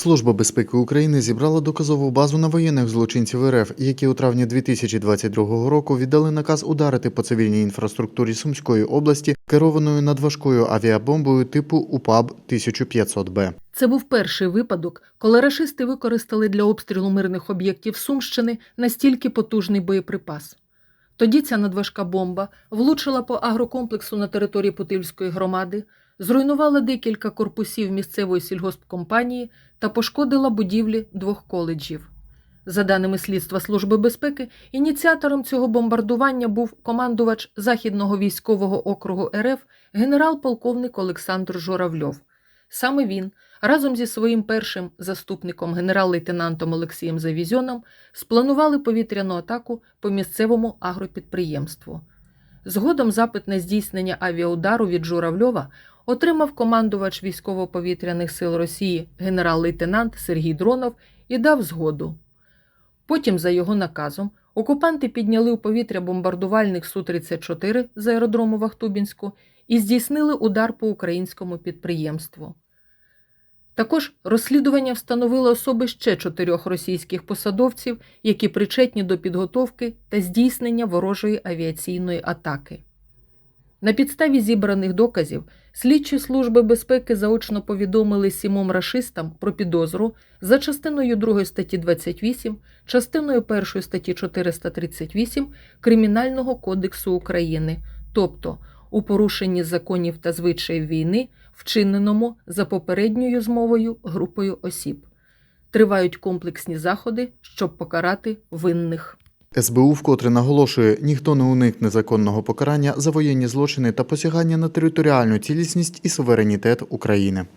Служба безпеки України зібрала доказову базу на воєнних злочинців РФ, які у травні 2022 року віддали наказ ударити по цивільній інфраструктурі Сумської області керованою надважкою авіабомбою типу УПАБ 1500Б. Це був перший випадок, коли рашисти використали для обстрілу мирних об'єктів Сумщини настільки потужний боєприпас. Тоді ця надважка бомба влучила по агрокомплексу на території Путильської громади, зруйнувала декілька корпусів місцевої сільгоспкомпанії та пошкодила будівлі двох коледжів. За даними слідства Служби безпеки, ініціатором цього бомбардування був командувач Західного військового округу РФ генерал-полковник Олександр Журавльов. Саме він разом зі своїм першим заступником генерал-лейтенантом Олексієм Завізьоном спланували повітряну атаку по місцевому агропідприємству. Згодом запит на здійснення авіаудару від Журавльова отримав командувач військово-повітряних сил Росії генерал-лейтенант Сергій Дронов і дав згоду. Потім, за його наказом, окупанти підняли у повітря бомбардувальник Су-34 з аеродрому Вахтубінську і здійснили удар по українському підприємству. Також розслідування встановило особи ще чотирьох російських посадовців, які причетні до підготовки та здійснення ворожої авіаційної атаки. На підставі зібраних доказів слідчі служби безпеки заочно повідомили сімом рашистам про підозру за частиною 2 статті 28, частиною 1 статті 438 Кримінального кодексу України, тобто у порушенні законів та звичаїв війни, вчиненому за попередньою змовою групою осіб. Тривають комплексні заходи, щоб покарати винних. СБУ вкотре наголошує, ніхто не уникне законного покарання за воєнні злочини та посягання на територіальну цілісність і суверенітет України.